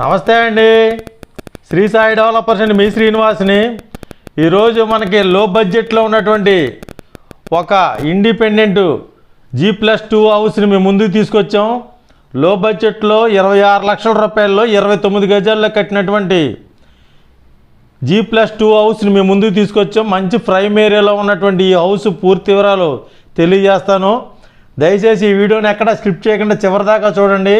నమస్తే అండి. శ్రీ సాయి డెవలపర్స్ అండి మీ శ్రీనివాస్ని. ఈరోజు మనకి లో బడ్జెట్లో ఉన్నటువంటి ఒక ఇండిపెండెంట్ జీ ప్లస్ టూ హౌస్ని మేము ముందుకు తీసుకొచ్చాం. లో బడ్జెట్లో ఇరవై ఆరు లక్షల రూపాయల్లో ఇరవై తొమ్మిది గజాల్లో కట్టినటువంటి జీ ప్లస్ టూ హౌస్ని మేము ముందుకు తీసుకొచ్చాం. మంచి ప్రైమ్ ఏరియాలో ఉన్నటువంటి ఈ హౌస్ పూర్తి వివరాలు తెలియజేస్తాను. దయచేసి ఈ వీడియోని ఎక్కడ స్క్రిప్ట్ చేయకుండా చివరిదాకా చూడండి.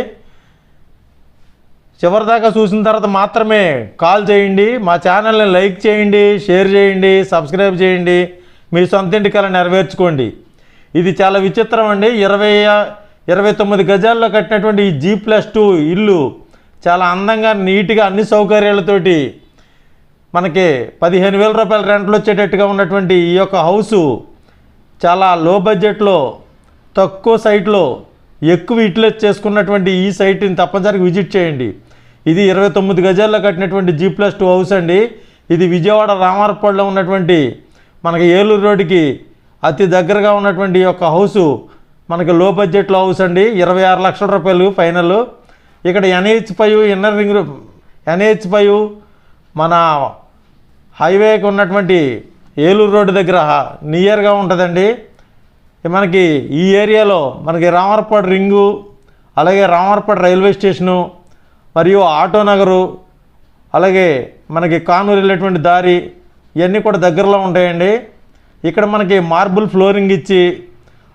చివరిదాకా చూసిన తర్వాత మాత్రమే కాల్ చేయండి మా ఛానల్ని లైక్ చేయండి షేర్ చేయండి సబ్స్క్రైబ్ చేయండి మీ సొంత ఇంటి కళ నెరవేర్చుకోండి. ఇది చాలా విచిత్రం అండి. ఇరవై ఇరవై తొమ్మిది గజాల్లో కట్టినటువంటి ఈ జీ ప్లస్ టూ ఇల్లు చాలా అందంగా నీట్గా అన్ని సౌకర్యాలతోటి మనకి పదిహేను వేల రూపాయల రెంట్లు వచ్చేటట్టుగా ఉన్నటువంటి ఈ యొక్క హౌసు చాలా లో బడ్జెట్లో తక్కువ సైట్లో ఎక్కువ ఇట్లెట్ చేసుకున్నటువంటి ఈ సైట్ని తప్పనిసరిగా విజిట్ చేయండి. ఇది ఇరవై తొమ్మిది గజాల్లో కట్టినటువంటి జీ ప్లస్ టూ హౌస్ అండి. ఇది విజయవాడ రామారపేటలో ఉన్నటువంటి మనకి ఏలూరు రోడ్డుకి అతి దగ్గరగా ఉన్నటువంటి ఈ యొక్క హౌసు మనకి లో బడ్జెట్లో హౌస్ అండి. ఇరవై ఆరు లక్షల రూపాయలు ఫైనల్ ఇక్కడ NH five inner ring NH five మన హైవేకి ఉన్నటువంటి ఏలూరు రోడ్డు దగ్గర నియర్గా ఉంటుందండి. మనకి ఈ ఏరియాలో మనకి రామర్పాడు రింగు అలాగే రామర్పాడు రైల్వే స్టేషను మరియు ఆటో నగరు అలాగే మనకి కానూరు వెళ్ళేటువంటి దారి ఇవన్నీ కూడా దగ్గరలో ఉంటాయండి. ఇక్కడ మనకి మార్బుల్ ఫ్లోరింగ్ ఇచ్చి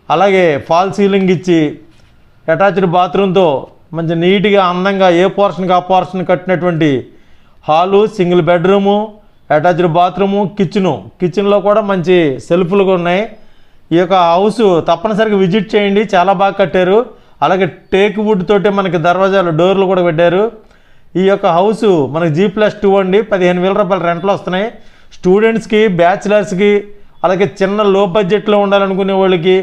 అలాగే ఫాల్ సీలింగ్ ఇచ్చి అటాచ్డ్ బాత్రూమ్తో మంచి నీట్గా అందంగా ఏ పోర్షన్కి ఆ పోర్షన్ కట్టినటువంటి hall single bedroom attached bathroom kitchen. కిచెన్లో కూడా మంచి సెల్ఫులుగా ఉన్నాయి. ఈ యొక్క హౌస్ తప్పనిసరిగా విజిట్ చేయండి. చాలా బాగా కట్టారు. అలాగే టేక్ వుడ్ తోటి మనకి దర్వాజాలు డోర్లు కూడా పెట్టారు. ఈ యొక్క హౌస్ మనకి జీ ప్లస్ టూ అండి. పదిహేను వేల రూపాయలు రెంట్లు వస్తున్నాయి. స్టూడెంట్స్కి బ్యాచిలర్స్కి అలాగే చిన్న లో బడ్జెట్లో ఉండాలనుకునే వాళ్ళకి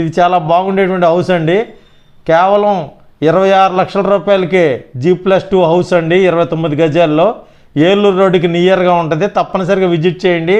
ఇది చాలా బాగుండేటువంటి హౌస్ అండి. కేవలం ఇరవై ఆరు లక్షల రూపాయలకే జీ ప్లస్ టూ హౌస్ అండి. ఇరవై తొమ్మిది గజాల్లో. ఏలూరు రోడ్డుకి నియర్గా ఉంటుంది. తప్పనిసరిగా విజిట్ చేయండి.